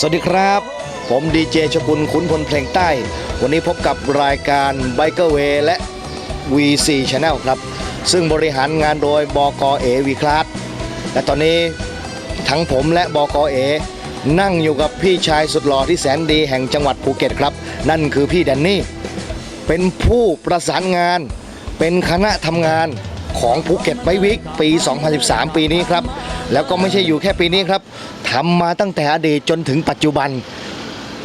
สวัสดีครับ ผมดีเจชกุลขุนพลเพลงใต้ วันนี้พบกับรายการ b i k e r Way และ VC Channel ครับ ซึ่งบริหารงานโดยบกเอวีคลาสและตอนนี้ทั้งผมและบกเอนั่งอยู่กับพี่ชายสุดหล่อที่แสนดีแห่งจังหวัดภูเก็ตครับ นั่นคือพี่แดนนี่ เป็นผู้ประสานงาน เป็นคณะทำงานของภูเก็ตไบวิกปี 2013 ปีนี้ครับ แล้วก็ไม่ใช่อยู่แค่ปีนี้ครับทำมาตั้งแต่อดีตจนถึงปัจจุบัน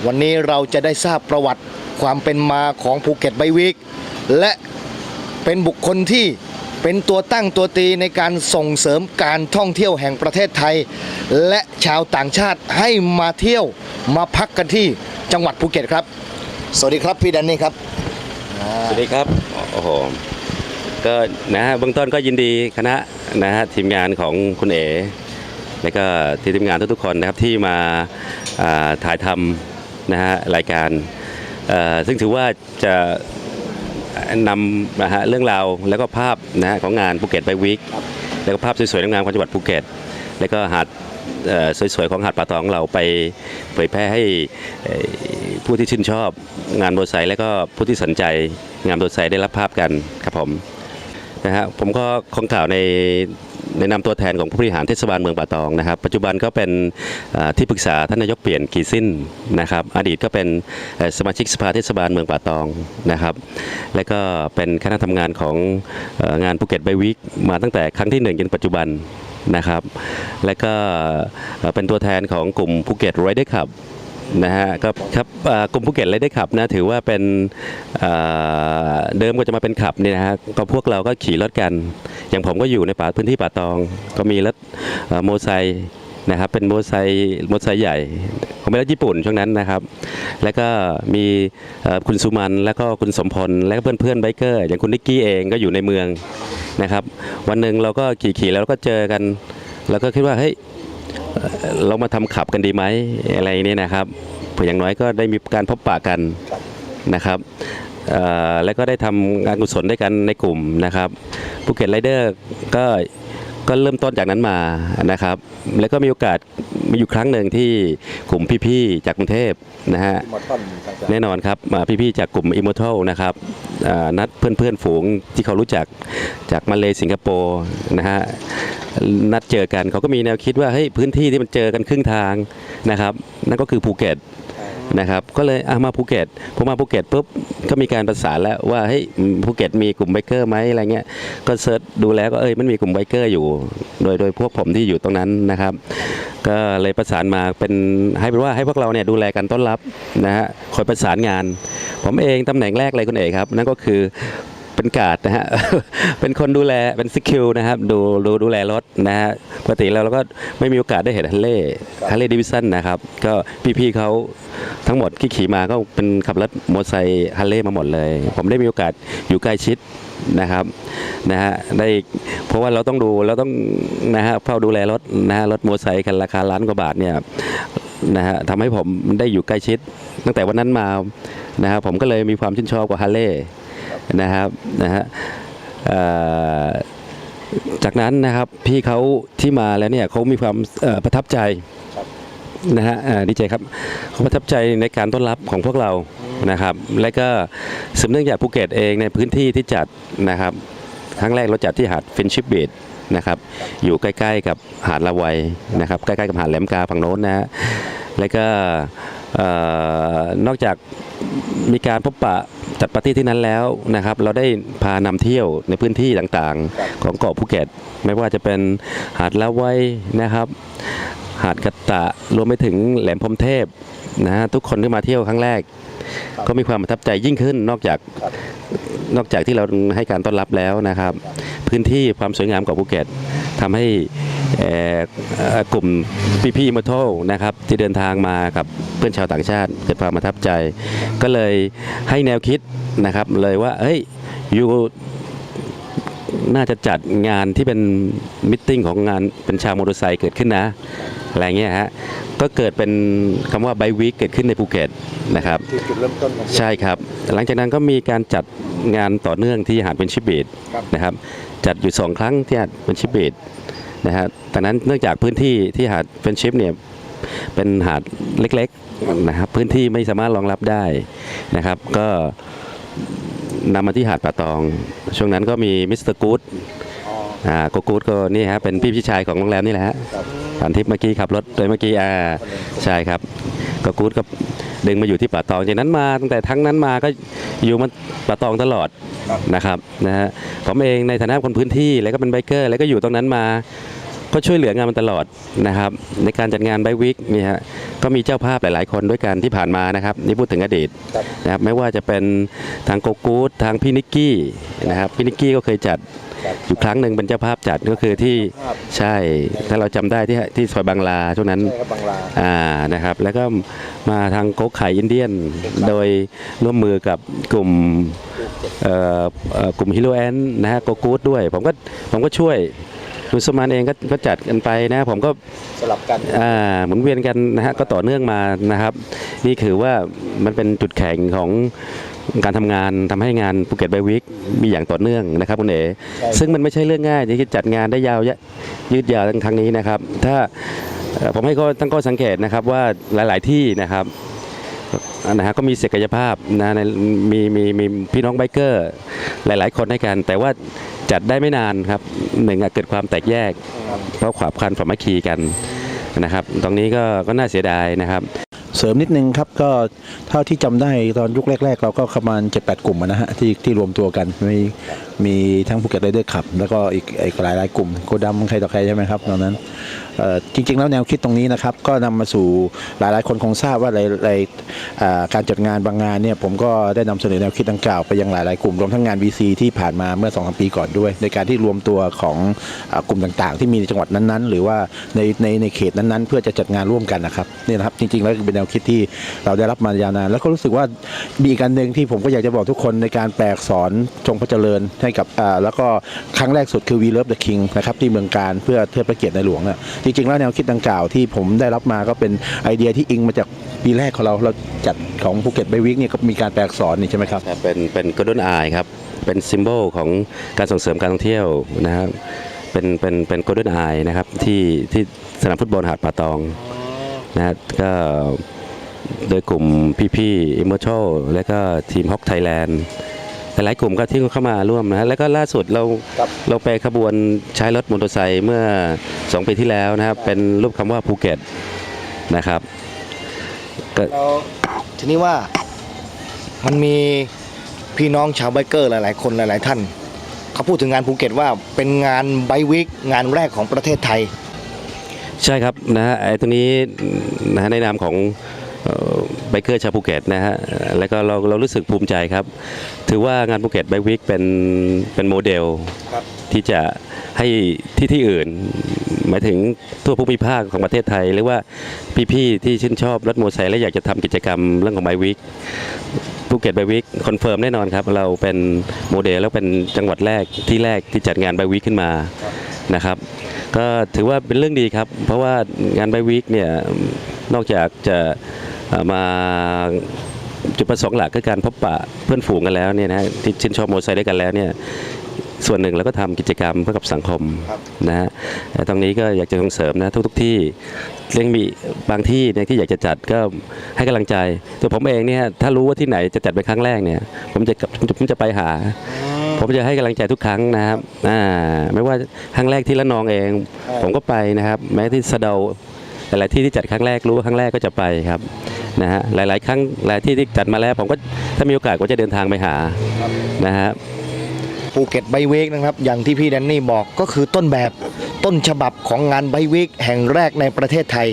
วันนี้เราจะได้ทราบประวัติความเป็นมาของภูเก็ตไบวิกและเป็นบุคคลที่เป็นตัวตั้งตัวตีในการส่งเสริมการท่องเที่ยวแห่งประเทศไทย และชาวต่างชาติให้มาเที่ยวมาพักกันที่จังหวัดภูเก็ตครับ สวัสดีครับพี่แดนนี่ครับ สวัสดีครับ โอ้โห ก็นะฮะเบื้องต้นก็ยินดีคณะนะฮะทีมงานของคุณเอ๋แล้วก็ทีมงานทุกๆคนนะครับที่มาถ่ายทำนะฮะรายการ ซึ่งถือว่าจะนำนะฮะเรื่องราวแล้วก็ภาพนะฮะของงานภูเก็ตไบวิกแล้วก็ภาพสวยๆงามของจังหวัดภูเก็ต แล้วก็หาดสวยๆของหาดป่าตองของเราไปเผยแพร่ให้ผู้ที่ชื่นชอบงานโบไซและก็ผู้ที่สนใจงานโบไซได้รับภาพกันครับผม นะฮะผมก็คงกล่าวในในนามตัวแทนของผู้บริหารเทศบาลเมืองป่าตองนะครับ ปัจจุบันก็เป็นที่ปรึกษาท่านนายกเปลี่ยนกีสิ้นนะครับ อดีตก็เป็นสมาชิกสภาเทศบาลเมืองป่าตองนะครับ และก็เป็นคณะทำงานของอ่องานภูเก็ตไบวิกมาตั้งแต่ครั้งที่หนึ่งจนปัจจุบันนะครับ และก็เป็นตัวแทนของกลุ่มภูเก็ตไรเดอร์ขับ นะฮะก็ครับเอ่อกลุ่มภูเก็ตไรเดอร์ขับนะถือว่าเป็นเดิมก็จะมาเป็นขับเนี่ยนะฮะก็พวกเราก็ขี่รถกัน อย่างผมก็อยู่ในป่าพื้นที่ป่าตอง ก็มีรถโมไซนะครับเป็นโมไซโมไซใหญ่ผมเป็นรถญี่ปุ่นช่วงนั้นนะครับ แล้วก็มีคุณสุมันแล้วก็คุณสมพลและก็เพื่อนไบเกอร์อย่างคุณนิกกี้เองก็อยู่ในเมืองนะครับ วันหนึ่งเราก็ขี่ๆแล้วก็เจอกัน แล้วก็คิดว่าเฮ้ย เรามาทำขับกันดีไหมอะไรเนี่ยนะครับเพื่ออย่างน้อยก็ได้มีการพบปะกันนะครับแล้วก็ได้ทำงานกุศลด้วยกันในกลุ่มนะครับภูเก็ตไรเดอร์ก็ ก็เริ่มต้นจากนั้นมานะครับ แล้วก็มีโอกาสมีอยู่ครั้งหนึ่งที่กลุ่มพี่ๆจากกรุงเทพนะฮะแน่นอนครับมาพี่ๆจากกลุ่ม Immortal นะครับอ่านัดเพื่อนๆฝูงที่เขารู้จักจากมาเลสิงคโปร์นะฮะนัดเจอกันเขาก็มีแนวคิดว่าเฮ้ยพื้นที่ที่มันเจอกันครึ่งทางนะครับ นั่นก็คือภูเก็ต นะครับก็เลยอะมาภูเก็ตพอมาภูเก็ตปุ๊บก็มีการประสานแล้วว่าเฮ้ยภูเก็ตมีกลุ่มไบเกอร์ไหมอะไรเงี้ยก็เซิร์ชดูแล้วก็เอ้ยมันมีกลุ่มไบเกอร์อยู่ โดยโดยพวกผมที่อยู่ตรงนั้นนะครับก็เลยประสานมาเป็นให้เป็นว่าให้พวกเราเนี่ยดูแลกันต้อนรับนะฮะคอยประสานงาน ผมเองตำแหน่งแรกเลยคุณเอกครับ นั่นก็คือ เป็นการ์ดนะฮะ เป็นคนดูแล เป็นซิคิวนะครับ ดูดูดูแลรถนะฮะ ปกติแล้วเราก็ไม่มีโอกาสได้เห็นฮันเล่ฮันเล่ดิวิสันนะครับ ก็พี่ๆเขาทั้งหมดที่ขี่มาก็เป็นขับรถมอเตอร์ไซค์ฮันเล่มาหมดเลย ผมได้มีโอกาสอยู่ใกล้ชิดนะครับนะฮะได้เพราะว่าเราต้องดูเราต้องนะฮะเฝ้าดูแลรถนะฮะรถมอเตอร์ไซค์คันราคาล้านกว่าบาทเนี่ยนะฮะทำให้ผมได้อยู่ใกล้ชิด ตั้งแต่วันนั้นมานะครับผมก็เลยมีความชื่นชอบกับฮาร์เลย์ นะครับนะฮะจากนั้นนะครับพี่เขาที่มาแล้วเนี่ยเขามีความประทับใจนะฮะดีเจครับเขาประทับใจในการต้อนรับของพวกเรานะครับและก็สืบเนื่องจากภูเก็ตเองในพื้นที่ที่จัดนะครับครั้งแรกเราจัดที่หาดฟินชิปบีดนะครับอยู่ใกล้ ๆ กับหาดละไวนะครับใกล้ ๆ กับหาดแหลมกาฝั่งโน้นนะฮะแล้วก็ นอกจากมีการพบปะจัดปาร์ตี้ที่นั้นแล้วนะครับ เราได้พานำเที่ยวในพื้นที่ต่างๆ ของเกาะภูเก็ต ไม่ว่าจะเป็นหาดละไว้นะครับ หาดกะตะรวมไปถึงแหลมพรมเทพนะฮะทุกคนที่มาเที่ยวครั้งแรก ก็มีความประทับใจยิ่งขึ้นนอกจาก นอกจากที่เราให้การต้อนรับแล้วนะครับ พื้นที่ความสวยงามของภูเก็ตทำให้กลุ่มพี่ๆมาโทนะครับที่เดินทางมากับเพื่อนชาวต่างชาติเกิดความประทับใจ ก็เลยให้แนวคิดนะครับเลยว่าเฮ้ยอยู่ น่าจะจัดงานที่เป็นมิทติ้งของงานเป็นชาวมอเตอร์ไซค์เกิดขึ้นนะอะไรเงี้ยฮะก็เกิดเป็นคำว่าไบวิกเกิดขึ้นในภูเก็ตนะครับคือจุดเริ่มต้นของใช่ครับ หลังจากนั้นก็มีการจัดงานต่อเนื่องที่หาดเป็นชิปบีดครับนะครับจัดอยู่สองครั้งที่หาดเป็นชิปบีดนะฮะแต่นั้นเนื่องจากพื้นที่ที่หาดเป็นชิปเนี่ยเป็นหาดเล็กๆนะครับพื้นที่ไม่สามารถรองรับได้นะครับ ก็ นำมาที่หาดป่าตอง ช่วงนั้นก็มีมิสเตอร์กู๊ดอ่าโกกู๊ดก็นี่ฮะเป็นพี่พี่ชายของโรงแรมนี่แหละฮะผ่านทิพย์เมื่อกี้ขับรถโดยเมื่อกี้อ่าใช่ครับก็กู๊ดก็ดึงมาอยู่ที่ป่าตองจากนั้นมาตั้งแต่ทั้งนั้นมาก็อยู่มาป่าตองตลอดนะครับนะฮะผมเองในฐานะคนพื้นที่แล้วก็เป็นไบเกอร์แล้วก็อยู่ตรงนั้นมา ก็ช่วยเหลืองานมันตลอดนะครับ ในการจัดงานไบวิกเนี่ยฮะก็มีเจ้าภาพหลาย ๆ คนด้วยกันที่ผ่านมานะครับนี่พูดถึงอดีตนะครับไม่ว่าจะเป็นทางโกกูดทางพี่นิกกี้นะครับพี่นิกกี้ก็เคยจัดอยู่ครั้งหนึ่งเป็นเจ้าภาพจัดก็คือที่ใช่ถ้าเราจำได้ที่ที่ซอยบางลาช่วงนั้นใช่ครับบางลาอ่านะครับ แล้วก็มาทางโก๊กไข่อินเดียน โดยร่วมมือกับกลุ่มเอ่อเอ่อกลุ่มฮิโรแอนนะฮะโกกูดด้วย ผมก็ผมก็ช่วย ลุสมานเองก็ก็จัดกันไปนะผมก็สลับกันอ่าหมุนเวียนกันนะฮะก็ต่อเนื่องมานะครับ นี่คือว่ามันเป็นจุดแข็งของการทำงานทำให้งานภูเก็ตไบวิกมีอย่างต่อเนื่องนะครับคุณเอ๋ใช่ซึ่งมันไม่ใช่เรื่องง่ายที่จะจัดงานได้ยาวยะยืดยาวทั้งครั้งนี้นะครับ ถ้าเอ่อผมให้ข้อตั้งข้อสังเกตนะครับว่าหลาย ๆ ที่นะครับนะฮะก็มีศักยภาพนะในมีมีมีพี่น้องไบเกอร์หลาย ๆ คนให้กัน แต่ว่า จัดได้ไม่นานครับหนึ่งเกิดความแตกแยก เพราะขวาบคันสามัคคีกันนะครับ ตรงนี้ก็ก็น่าเสียดายนะครับ เสริมนิดนึงครับก็เท่าที่จำได้ตอนยุคแรก ๆ เราก็ประมาณ7-8กลุ่มนะฮะที่ที่รวมตัวกันมีมีทั้งภูเก็ตไรเดอร์ขับ แล้วก็อีกอีกหลายๆกลุ่มโคดัมใครต่อใครใช่ไหมครับตอนนั้น จริง ๆ แล้วแนวคิดตรงนี้นะครับ ก็นำมาสู่หลายๆ คนคงทราบว่าในในการจัดงานบางงานเนี่ยผมก็ได้นำเสนอแนวคิดดังกล่าวไปยังหลายๆ กลุ่มรวมทั้งงาน VC ที่ผ่านมาเมื่อ2อสปีก่อนด้วย ในการที่รวมตัวของอกลุ่มต่างๆ ที่มีในจังหวัดนั้นๆ หรือว่าในในในเขตนั้นๆ เพื่อจะจัดงานร่วมกันนะครับนี่นะครับจริงๆแล้วเป็นแนวคิดที่เราได้รับมายาวนานแล้วก็รู้สึกว่ามีอีการหนึ่งที่ผมก็อยากจะบอกทุกคนในการแปลอักษรจงพระเจริญให้กับแล้วก็ครั้งแรกสุดคือ We Love the King นะครับที่เมืองการเพื่อเทิดพระเกียรติในหลวงน่ะจริงๆแล้วแนวคิดดังกล่าวที่ผมได้รับมาก็เป็นไอเดียที่อิงมาจากปีแรกของเราเราจัดของภูเก็ตไบวิกเนี่ยก็มีการแปลอักษรนี่ใช่ไหมครับเป็นเป็นก o ด l d e n น y ครับเป็นซิมโบลของการส่งเสริมการท่องเที่ยวนะครับเป็นเป็นเป็นก o ด l d e n น y นะครับที่ที่สนามฟุตบอลหาดป่าตองนะก็โดยกลุ่มพี่ๆ i m m o r t a l และก็ทีมฮอกไทยแลนด์ หลายๆกลุ่มก็ที่เข้ามาร่วมนะฮะแล้วก็ล่าสุดเราครับ เราไปขบวนใช้รถมอเตอร์ไซค์เมื่อ 2 ปีที่แล้วนะครับ เป็นรูปคำว่าภูเก็ตนะครับก็แล้วทีนี้ว่ามันมีพี่น้องชาวไบเกอร์หลายๆ คนหลาย ๆ ท่าน เขาพูดถึงงานภูเก็ตว่าเป็นงานไบวิกงานแรกของประเทศไทย ใช่ครับนะฮะไอ้ตรงนี้นะฮะในนามของ ไบเกอร์ชาวภูเก็ตนะฮะแล้วก็เราเรารู้สึกภูมิใจครับ ถือว่างานภูเก็ตไบวิกเป็นเป็นโมเดลที่จะให้ที่ที่อื่น หมายถึงทั่วภูมิภาคของประเทศไทย หรือว่าพี่ๆที่ชื่นชอบรถมอเตอร์ไซค์และอยากจะทำกิจกรรมเรื่องของไบวิกภูเก็ตไบวิกคอนเฟิร์มแน่นอนครับ เราเป็นโมเดลแล้วเป็นจังหวัดแรกที่แรกที่จัดงานไบวิกขึ้นมานะครับก็ถือว่าเป็นเรื่องดีครับ เพราะว่างานไบวิกเนี่ยนอกจากจะ มาจุดประสงค์หลักคือการพบปะเพื่อนฝูงกันแล้วเนี่ยนะที่ชื่นชอบมอเตอร์ไซค์ด้วยกันแล้วเนี่ยส่วนหนึ่งเราก็ทำกิจกรรมเพื่อกับสังคมคนะฮะแต่ตรงนี้ก็อยากจะส่งเสริมนะทุกๆที่เรื่องมีบางที่เนี่ยที่อยากจะจัดก็ให้กำลังใจ ตัวผมเองเนี่ยถ้ารู้ว่าที่ไหนจะจัดเป็นครั้งแรกเนี่ยผมจะผมจะไปหา ผมจะให้กำลังใจทุกครั้งนะครับอ่าไม่ว่าครั้งแรกที่ละนองเอง ผมก็ไปนะครับ แม้ที่สะเดา หลาย ๆ ที่ที่จัดครั้งแรกรู้ว่าครั้งแรกก็จะไปครับนะฮะหลาย ๆ ครั้งหลายที่ที่จัดมาแล้วผมก็ถ้ามีโอกาสก็จะเดินทางไปหานะฮะภูเก็ตไบเวกนะครับ อย่างที่พี่แดนนี่บอกก็คือต้นแบบต้นฉบับของงานไบเวกแห่งแรกในประเทศไทย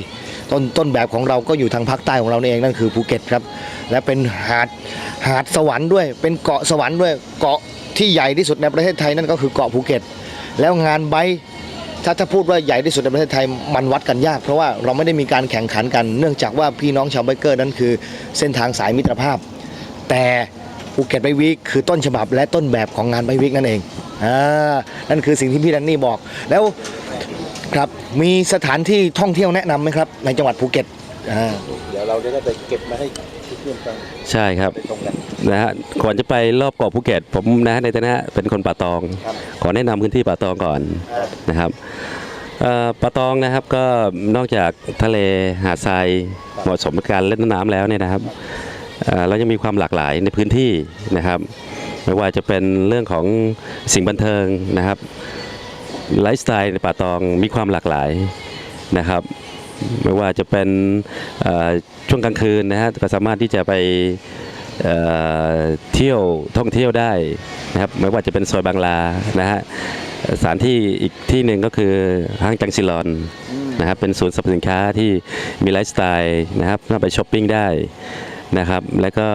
ต้นต้นแบบของเราก็อยู่ทางภาคใต้ของเราเองนั่นคือภูเก็ตครับ และเป็นหาดหาดสวรรค์ด้วย เป็นเกาะสวรรค์ด้วยเกาะที่ใหญ่ที่สุดในประเทศไทยนั่นก็คือเกาะภูเก็ต แล้วงานไบ ถ้าถ้าพูดว่าใหญ่ที่สุดในประเทศไทยมันวัดกันยาก เพราะว่าเราไม่ได้มีการแข่งขันกัน เนื่องจากว่าพี่น้องชาวไบเกอร์นั้นคือเส้นทางสายมิตรภาพ แต่ภูเก็ตไบวิกคือต้นฉบับและต้นแบบของงานไบวิกนั่นเองอ่านั่นคือสิ่งที่พี่แดนนี่บอก แล้วครับมีสถานที่ท่องเที่ยวแนะนำไหมครับ ในจังหวัดภูเก็ตอ่า เดี๋ยวเราจะได้ไปเก็บมาให้ เพื่อนฟังใช่ครับตรงกัน นะฮะก่อนจะไปรอบเกาะภูเก็ตผมนะในฐานะเป็นคนป่าตอง ครับ ขอแนะนำพื้นที่ป่าตองก่อนครับนะครับเอ่อปะตองนะครับก็นอกจากทะเลหาดทรายเหมาะสมกับการเล่นน้ำแล้วเนี่ยนะครับเอ่อเรายังมีความหลากหลายในพื้นที่นะครับ ไม่ว่าจะเป็นเรื่องของสิ่งบันเทิงนะครับไลฟ์สไตล์ในป่าตองมีความหลากหลายนะครับ ไม่ว่าจะเป็นช่วงกลางคืนนะฮะก็สามารถที่จะไปเที่ยวท่องเที่ยวได้นะครับไม่ว่าจะเป็นซอยบางลานะฮะสถานที่อีกที่หนึ่งก็คือห้างจังซิลอนนะครับเป็นศูนย์สรรพสินค้าที่มีไลฟ์สไตล์นะครับน่าไปช้อปปิ้งได้นะครับแล้วก็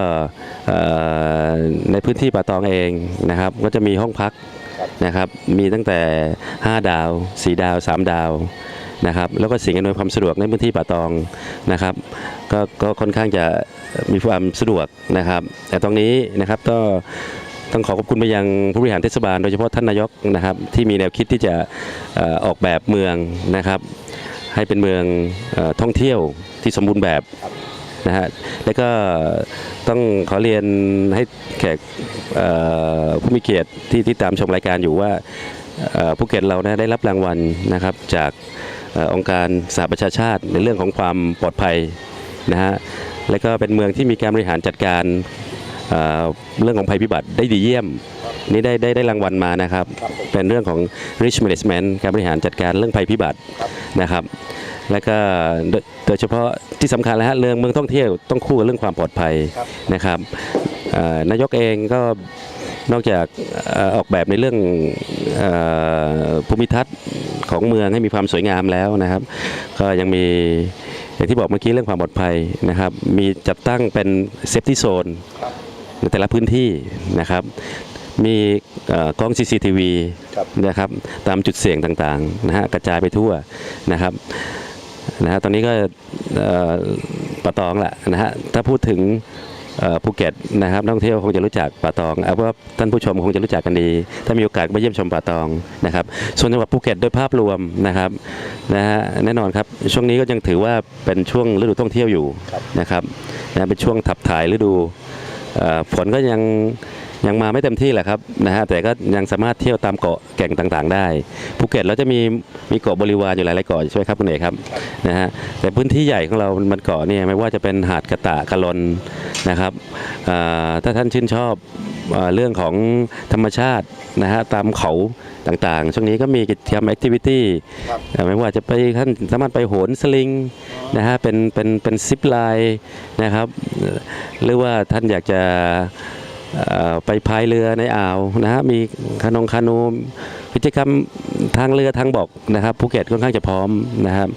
ในพื้นที่ป่าตองเองนะครับก็จะมีห้องพักนะครับมีตั้งแต่ 5 ดาว 4 ดาว 3 ดาว นะครับแล้วก็สิ่งอำนวยความสะดวกในพื้นที่ป่าตองนะครับก็ก็ค่อนข้างจะมีความสะดวกนะครับ แต่ตรงนี้นะครับก็ต้องขอขอบคุณไปยังผู้บริหารเทศบาลโดยเฉพาะท่านนายกนะครับที่มีแนวคิดที่จะออกแบบเมืองนะครับ ให้เป็นเมืองอท่องเที่ยวที่สมบูรณ์แบบนะฮะแล้วก็ต้องขอเรียนให้แขกผู้มีเกียรติที่ที่ตามชมรายการอยู่ว่าภูเก็ตเรานะได้รับรางวัลนะครับจาก องค์การสหประชาชาติในเรื่องของความปลอดภัยนะฮะแล้วก็เป็นเมืองที่มีการบริหารจัดการเรื่องของภัยพิบัติได้ดีเยี่ยม นี่ได้ได้ได้รางวัลมานะครับ เป็นเรื่องของ risk management การบริหารจัดการเรื่องภัยพิบัตินะครับ แล้วก็โดยเฉพาะที่สำคัญแล้วฮะเรื่องเมืองท่องเที่ยวต้องคู่กับเรื่องความปลอดภัยนะครับนายกเองก็ นอกจากออกแบบในเรื่องภูมิทัศน์ของเมืองให้มีความสวยงามแล้วนะครับ ก็ยังมีอย่างที่บอกเมื่อกี้เรื่องความปลอดภัยนะครับ มีจัดตั้งเป็นเซฟตี้โซนในแต่ละพื้นที่นะครับมีกล้อง CCTV นะครับตามจุดเสี่ยงต่างๆนะฮะกระจายไปทั่วนะครับนะฮะตอนนี้ก็ป่าตองแหละนะฮะถ้าพูดถึง ภูเก็ตนะครับนักท่องเที่ยวคงจะรู้จักป่าตองเอาว่าท่านผู้ชมคงจะรู้จักกันดี ถ้ามีโอกาสมาเยี่ยมชมป่าตองนะครับส่วนจังหวัดภูเก็ตโดยภาพรวมนะครับนะฮะแน่นอนครับช่วงนี้ก็ยังถือว่าเป็นช่วงฤดูท่องเที่ยวอยู่นะครับนะเป็นช่วงถับถ่ายฤดูฝนก็ยัง ยังมาไม่เต็มที่แหละครับนะฮะแต่ก็ยังสามารถเที่ยวตามเกาะแก่งต่างๆ ได้ภูเก็ตเราจะมีมีเกาะบริวารอยู่หลายๆเกาะใช่ไหมครับคุณเอกครับนะฮะแต่พื้นที่ใหญ่ของเรามันเกาะเนี่ยไม่ว่าจะเป็นหาดกระตะกะลนนะครับเอ่อถ้าท่านชื่นชอบเอ่อเรื่องของธรรมชาตินะฮะตามเขาต่างๆ ช่วงนี้ก็มีกิจกรรมแอคทิวิตี้ไม่ว่าจะไปท่านสามารถไปโหนสลิงนะฮะเป็นเป็นเป็นซิปไลน์นะครับ หรือว่าท่านอยากจะเอ่อ ไปพายเรือในอ่าวนะฮะมีคานงคานูกิจกรรมทางเรือทางบกนะครับภูเก็ตค่อนข้างจะพร้อมนะครับ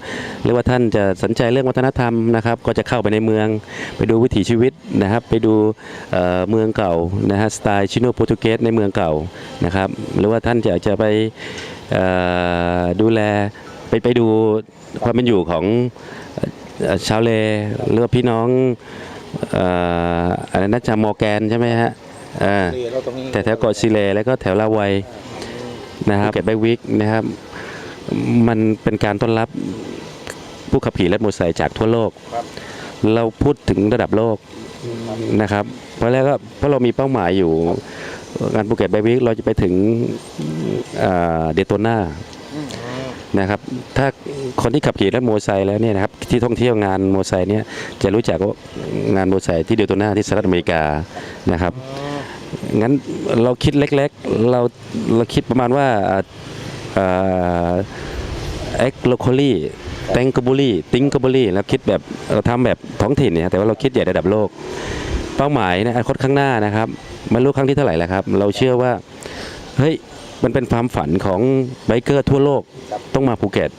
หรือว่าท่านจะสนใจเรื่องวัฒนธรรมนะครับ ก็จะเข้าไปในเมืองไปดูวิถีชีวิตนะครับ ไปดูเมืองเก่านะฮะสไตล์ชิโนโปรตุเกสในเมืองเก่านะครับหรือว่าท่านจะจะไปดูแลไปไปดูความเป็นอยู่ของชาวเลหรือพี่น้องอออะไรนะจามอแกนใช่ไหมฮะ อ่าแต่แถวเกาะซิเลแล้วก็แถวลาวัยนะครับเก็ตไบวิกนะครับ มันเป็นการต้อนรับผู้ขับขี่รถมอเตอร์ไซค์จากทั่วโลก เราพูดถึงระดับโลกนะครับ เพราะแล้วก็เพราะเรามีเป้าหมายอยู่งานภูเก็ตไบวิกเราจะไปถึงเดโตนานะครับถ้าคนที่ขับขี่รถมอเตอร์ไซค์แล้วเนี่ยนะครับที่ท่องเที่ยวงานมอเตอร์ไซค์เนี่ยจะรู้จักว่างานมอเตอร์ไซค์ที่เดลโตนาที่สหรัฐอเมริกานะครับ งั้นเราคิดเล็กๆ เราเราคิดประมาณว่าเอ็กโลคอลี่แตงกบุรีติงกบุรีแล้วคิดแบบเราทำแบบท้องถิ่นเนี่ยแต่ว่าเราคิดใหญ่ระดับโลก เป้าหมายในอนาคตข้างหน้านะครับไม่รู้ครั้งที่เท่าไหร่แล้วครับ เราเชื่อว่าเฮ้ยมันเป็นความฝันของไบเกอร์ทั่วโลกต้องมาภูเก็ต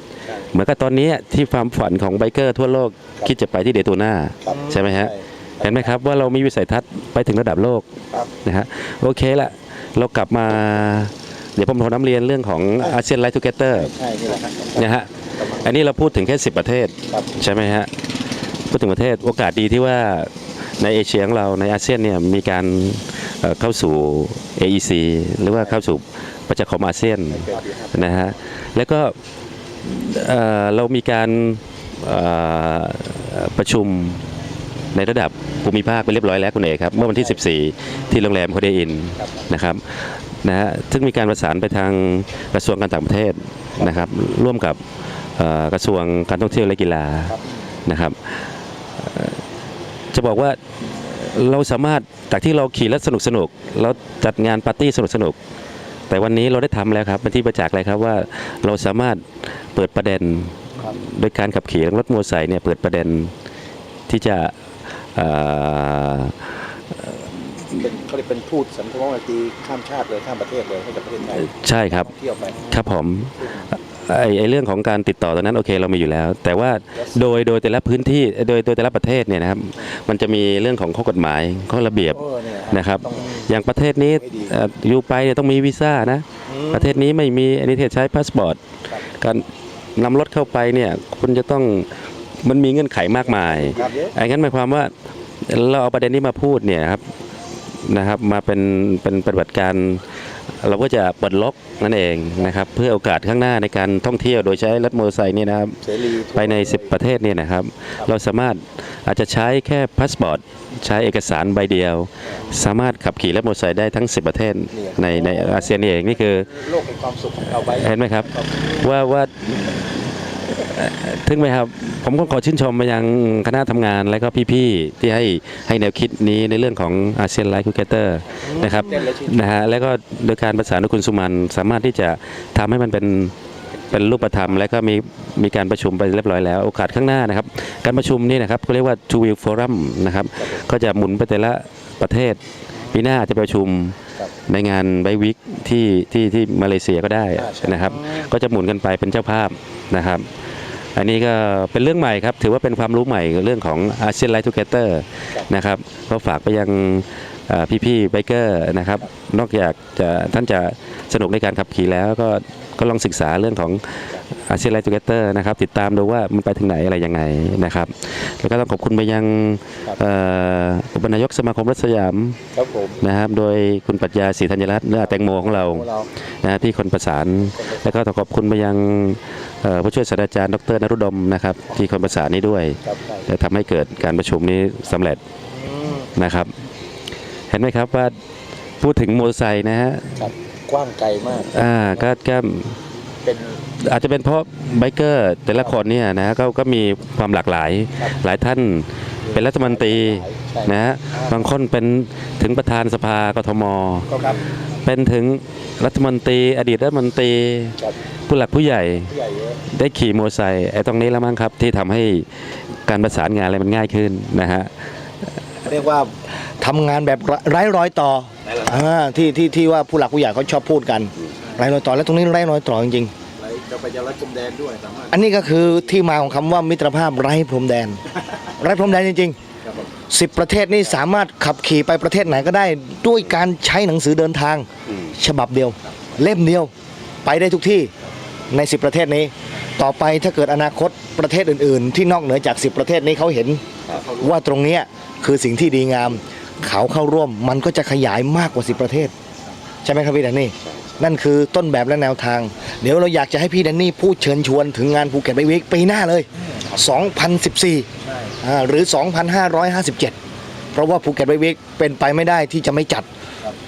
เหมือนกับตอนนี้ที่ความฝันของไบเกอร์ทั่วโลกคิดจะไปที่เดโตนาใช่ไหมฮะ เห็นไหมครับว่าเรามีวิสัยทัศน์ไปถึงระดับโลกนะฮะโอเคละเรากลับมาเดี๋ยวผมขอน้ำเรียนเรื่องของอาเซียนไลท์ทูเกเตอร์ใช่นี่แหละครับนะฮะอันนี้เราพูดถึงแค่ 10 ประเทศครับใช่ไหมฮะพูดถึงประเทศโอกาสดีที่ว่าในเอเชียของเราในอาเซียนเนี่ยมีการเอ่อเข้าสู่ AEC หรือว่าเข้าสู่ประชาคมอาเซียนนะฮะแล้วก็เอ่อเรามีการเอ่อประชุม ในระดับภูมิภาคไปเรียบร้อยแล้วคุณเอกครับ เมื่อวันที่ 14 ที่โรงแรมโคเดอินนะครับนะฮะซึ่งมีการประสานไปทางกระทรวงการต่างประเทศนะครับ ร่วมกับเอ่อกระทรวงการท่องเที่ยวและกีฬานะครับเอ่อจะบอกว่าเราสามารถจากที่เราขี่รถสนุกสนุกๆเราจัดงานปาร์ตี้สนุกสนุกๆแต่วันนี้เราได้ทำแล้วครับเป็นที่ประจักษ์เลยครับว่าเราสามารถเปิดประเด็นโดยการขับขี่รถมอเตอร์ไซค์เนี่ยเปิดประเด็นที่จะ เอ่อเป็นเขาเรียกเป็นทูตสันทวตีข้ามชาติเลยข้ามประเทศเลยให้กับประเทศไทยใช่ครับเที่ยวไปครับผมไอ้ไอ้เรื่องของการติดต่อตรงนั้นโอเคเรามีอยู่แล้ว แต่ว่าโดยโดยแต่ละพื้นที่โดยโดยแต่ละประเทศเนี่ยนะครับมันจะมีเรื่องของข้อกฎหมายข้อระเบียบเออเนี่ยนะครับต้องอย่างประเทศนี้เอ่ออยู่ไปเนี่ยต้องมีวีซ่านะประเทศนี้ไม่มีอันนี้เทศใช้พาสปอร์ตการนำรถเข้าไปเนี่ยคุณจะต้อง มันมีเงื่อนไขมากมายครับเยอะไอ้งั้นหมายความว่าเราเอาประเด็นนี้มาพูดเนี่ยครับนะครับมาเป็นเป็นปฏิบัติการ เราก็จะเปิดล็อกนั่นเองนะครับ เพื่อโอกาสข้างหน้าในการท่องเที่ยวโดยใช้รถมอเตอร์ไซค์เนี่ยนะครับเสรีไปใน 10 ประเทศเนี่ยนะครับ เราสามารถอาจจะใช้แค่พาสปอร์ตใช้เอกสารใบเดียว สามารถขับขี่รถมอเตอร์ไซค์ได้ทั้ง 10 ประเทศในในอาเซียนนี่เองนี่คือโลกแห่งความสุขเอาไปเห็นไหมครับว่าว่าเอ่อ ถึงไหมครับ ผมก็ขอชื่นชมไปยังคณะทำงานและก็พี่ๆ ที่ให้ให้แนวคิดนี้ในเรื่องของอาเซียนไลฟ์คูเกเตอร์นะครับนะฮะแล้วก็โดยการประสานคุณสุมันสามารถที่จะทำให้มันเป็นเป็นรูปธรรมและก็มีมีการประชุมไปเรียบร้อยแล้ว โอกาสข้างหน้านะครับ การประชุมนี่นะครับก็เรียกว่า two wheel forum นะครับ ก็จะหมุนไปแต่ละประเทศปีหน้าจะปประชุมในงานไบวิกที่ที่ที่มาเลเซียก็ได้นะครับ ก็จะหมุนกันไปเป็นเจ้าภาพนะครับ อันนี้ก็เป็นเรื่องใหม่ครับ ถือว่าเป็นความรู้ใหม่เรื่องของอาเซียนไลท์ทูเกเตอร์นะครับก็ฝากไปยังเอ่พี่ๆไบเกอร์นะครับ นอกจากจะท่านจะสนุกในการขับขี่แล้วก็ก็ลองศึกษาเรื่องของ อาเซียนไลท์ทูเกเตอร์นะครับติดตามดูว่ามันไปถึงไหนอะไรยังไงนะครับ แล้วก็ต้องขอบคุณไปยังเอ่ออุปนายกสมาคมรถสยามครับผมนะครับ โดยคุณปรัชญาศรีธัญรัตน์เนื้อแตงโมของเราของเรานะที่คนประสาน แล้วก็ต้องขอบคุณไปยังเอ่อผู้ช่วยศาสตราจารย์ดรนรุดมนะครับที่คนประสานนี้ด้วยครับใช่และทำให้เกิดการประชุมนี้สำเร็จนะครับ เห็นไหมครับว่าพูดถึงมอเตอร์ไซค์นะฮะครับกว้างไกลมากอ่าก็ก็ เป็น อาจจะเป็นเพราะไบเกอร์แต่ละคนเนี่ยนะฮะก็ก็มีความหลากหลายหลายท่านเป็นรัฐมนตรีนะฮะบางคนเป็นถึงประธานสภากทมก็ครับ เป็นถึงรัฐมนตรี อดีตรัฐมนตรี ครับผู้หลักผู้ใหญ่ผู้ใหญ่เยอะได้ขี่มอเตอร์ไซค์ไอ้ตรงนี้แล้วมั้งครับ ที่ทำให้การประสานงานอะไรมันง่ายขึ้นนะฮะ เรียกว่าทำงานแบบไร้รอยต่ออ่าที่ที่ที่ว่าผู้หลักผู้ใหญ่เขาชอบพูดกันไร้รอยต่อแล้วตรงนี้ไร้รอยต่อจริงไร จะไปจะรัดกลมแดนด้วยสามารถๆอันนี้ก็คือที่มาของคำว่ามิตรภาพไร้พรมแดน ไร้พรมแดนจริงครับผมๆสิบประเทศนี้สามารถขับขี่ไปประเทศไหนก็ได้ ด้วยการใช้หนังสือเดินทางฉบับเดียว เล่มเดียวไปได้ทุกที่ใน 10 ประเทศนี้ ต่อไปถ้าเกิดอนาคตประเทศอื่น ๆ ที่นอกเหนือจาก 10 ประเทศนี้เขาเห็นว่าตรงเนี้ยคือสิ่งที่ดีงาม เขาเข้าร่วมมันก็จะขยายมากกว่า 10 ประเทศ ใช่ไหมครับพี่แดนนี่นั่นคือต้นแบบและแนวทาง เดี๋ยวเราอยากจะให้พี่แดนนี่พูดเชิญชวนถึงงานภูเก็ตไบวิกปีหน้าเลย 2014อ่าหรือ 2557 เพราะว่าภูเก็ตไบวิกเป็นไปไม่ได้ที่จะไม่จัด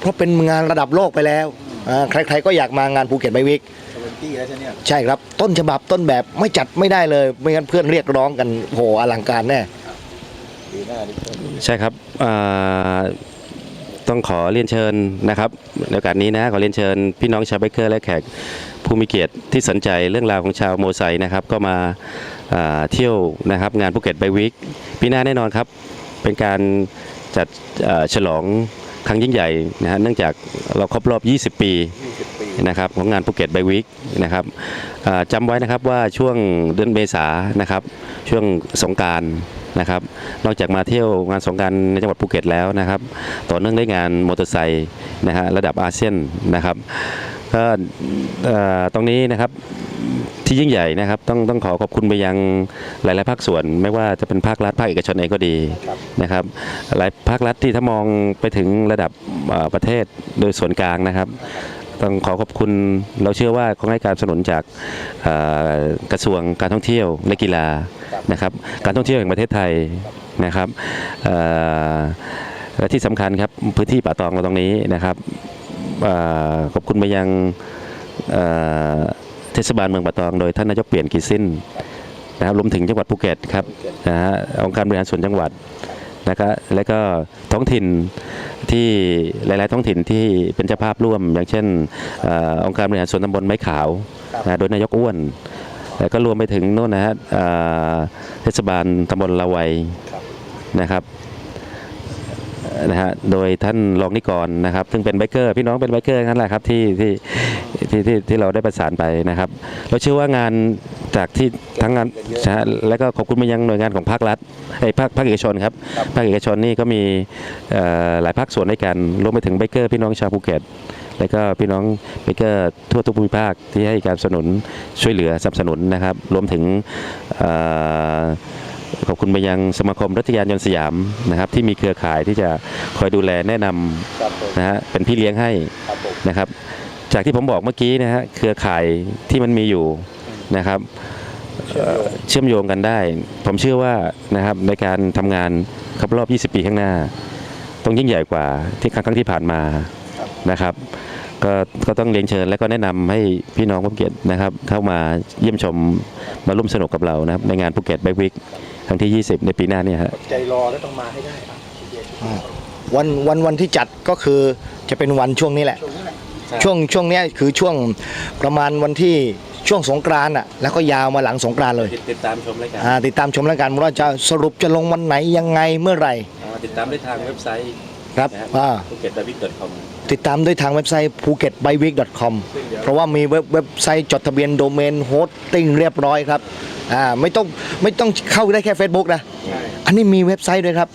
เพราะเป็นงานระดับโลกไปแล้วอ่าใครๆก็อยากมางานภูเก็ตไบวิกเซเวนตี้แล้วใช่เนี่ยใช่ครับต้นฉบับต้นแบบไม่จัดไม่ได้เลย ไม่งั้นเพื่อนเรียกร้องกันโหอลังการแน่ดีหน้าดิใช่ครับอ่า ต้องขอเรียนเชิญนะครับในโอกาสนี้นะขอเรียนเชิญพี่น้องชาวไบเกอร์และแขกผู้มีเกียรติที่สนใจเรื่องราวของชาวโมไซนะครับก็มาเที่ยวนะครับงานภูเก็ตไบวิกปีหน้าแน่นอนครับ เป็นการจัดฉลองครั้งยิ่งใหญ่นะฮะเนื่องจากเราครบรอบ 20 ปีนะครับของงานภูเก็ตไบวิกนะครับจำไว้นะครับว่าช่วงเดือนเมษานะครับช่วงสงการ นะครับ นอกจากมาเที่ยวงานสงการในจังหวัดภูเก็ตแล้วนะครับ ต่อเนื่องด้วยงานมอเตอร์ไซค์นะฮะระดับอาเซียนนะครับก็ตรงนี้นะครับที่ยิ่งใหญ่นะครับต้องต้องขอขอบคุณไปยังหลาย ๆ ภาคส่วน ไม่ว่าจะเป็นภาครัฐภาคเอกชนเองก็ดีนะครับหลายภาครัฐที่ถ้ามองไปถึงระดับประเทศโดยส่วนกลางนะครับ ต้องขอขอบคุณเราเชื่อว่าคงให้การสนับสนุนจากกระทรวงการท่องเที่ยวและกีฬานะครับการท่องเที่ยวแห่งประเทศไทยนะครับและที่สำคัญครับพื้นที่ป่าตองเราตรงนี้นะครับอขอบคุณไปยังเอ่อเทศบาลเมืองป่าตอง โดยท่านนายกเปลี่ยนกีสิ้นนะครับรวมถึงจังหวัดภูเก็ตครับนะฮะองค์การบริหารส่วนจังหวัด นะครับและก็ท้องถิ่นที่หลาย ๆ ท้องถิ่นที่เป็นเจ้าภาพร่วม อย่างเช่นเอ่อองค์การบริหารส่วนตำบลไม้ขาวนะโดยนายกอ้วนแล้วก็รวมไปถึงโน่นนะฮะเอ่อเทศบาลตำบลละไวยนะครับ นะฮะโดยท่านรองนิกรนะครับ ซึ่งเป็นไบเกอร์พี่น้องเป็นไบเกอร์นั่นแหละครับที่ที่ที่ที่ที่เราได้ประสานไปนะครับ เราเชื่อว่างานจากที่ทั้งงานนะฮะและก็ขอบคุณไปยังหน่วยงานของภาครัฐไอ้ยภาคภาคเอกชนครับภาคเอกชนนี่ก็มีเอ่อหลายภาคส่วนด้วยกันรวมไปถึงไบเกอร์พี่น้องชาวภูเก็ต แล้วก็พี่น้องเบเกอร์ทั่วทุกภูมิภาคที่ให้การสนับสนุนช่วยเหลือสนับสนุนนะครับ รวมถึงเอ่อ ขอบคุณไปยังสมาคมรถจักรยานยนต์สยามนะครับ ที่มีเครือข่ายที่จะคอยดูแลแนะนำนะฮะเป็นพี่เลี้ยงให้นะครับ จากที่ผมบอกเมื่อกี้นะฮะเครือข่ายที่มันมีอยู่นะครับเอ่อเชื่อมโยงกันได้ ผมเชื่อว่านะครับในการทำงานครบรอบ 20 ปีข้างหน้า ต้องยิ่งใหญ่กว่าที่ครั้งที่ผ่านมานะครับ ก็ก็ต้องเรียนเชิญและก็แนะนำให้พี่น้องภูเก็ตนะครับเข้ามาเยี่ยมชมมาร่วมสนุกกับเรานะครับในงานภูเก็ตไบวิกครั้งที่ 20 ในปีหน้าเนี่ยฮะใจรอแล้วต้องมาให้ได้วันวันวันที่จัดก็คือจะเป็นวันช่วงนี้แหละ ช่วงช่วงเนี้ยคือช่วงประมาณวันที่ช่วงสงกรานต์อะแล้วก็ยาวมาหลังสงกรานต์เลย ติดตามชมรายการอ่าติดตามชมแล้วกันว่าจะสรุปจะลงวันไหนยังไงเมื่อไหร่ติดตามได้ทางเว็บไซต์ครับอ่าภูเก็ตไบวิกดอทคอม ติดตามด้วยทางเว็บไซต์ phuket.byweek.com เพราะว่ามีเว็บเว็บไซต์จดทะเบียนโดเมนโฮสติ้งเรียบร้อยครับอ่าไม่ต้องไม่ต้องเข้าได้แค่ Facebook นะ อันนี้มีเว็บไซต์ด้วยครับ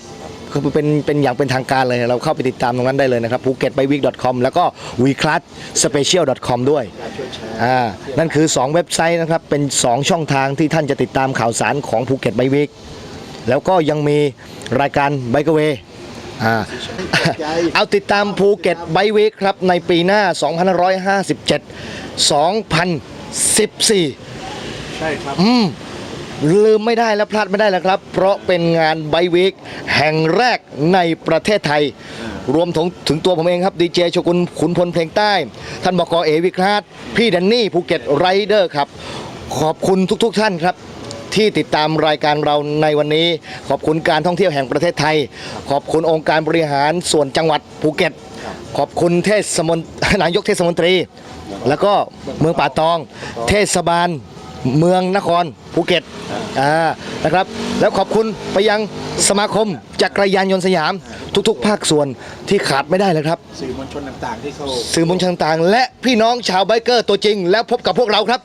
คือเป็นเป็นอย่างเป็นทางการเลย เราเข้าไปติดตามตรงนั้นได้เลยนะครับ phuket.byweek.com แล้วก็ weclassspecial.com ด้วยอ่านั่นคือ 2 เว็บไซต์นะครับ เป็น 2 ช่องทางที่ท่านจะติดตามข่าวสารของภูเก็ตไบวิกแล้วก็ยังมีรายการไบเกเว อ่าเอาติดตามภูเก็ตไบวิกครับในปีหน้า 2557 2014 ใช่ครับ อืมลืมไม่ได้และพลาดไม่ได้แล้วครับ เพราะเป็นงานไบวิกแห่งแรกในประเทศไทย รวมถึงถึงตัวผมเองครับดีเจโชกุนขุนพลเพลงใต้ ท่านบอกเอวิคลาสพี่แดนนี่ภูเก็ตไรเดอร์ครับ ขอบคุณทุก ๆ ท่านครับ ที่ติดตามรายการเราในวันนี้ ขอบคุณการท่องเที่ยวแห่งประเทศไทย ขอบคุณองค์การบริหารส่วนจังหวัดภูเก็ต ขอบคุณเทศมนนายกเทศมนตรี แล้วก็เมืองป่าตอง เทศบาลเมืองนครภูเก็ตอ่านะครับ แล้วขอบคุณไปยังสมาคมจักรยานยนต์สยาม ทุกๆ ภาคส่วนที่ขาดไม่ได้เลยครับ สื่อมวลชนต่างๆที่เข้าสื่อมวลชนต่างๆ และพี่น้องชาวไบเกอร์ตัวจริง แล้วพบกับพวกเราครับ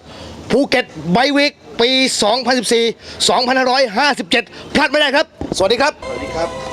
ภูเก็ตไบวิกปี 2014 2557 พลาดไม่ได้ครับ สวัสดีครับ สวัสดีครับ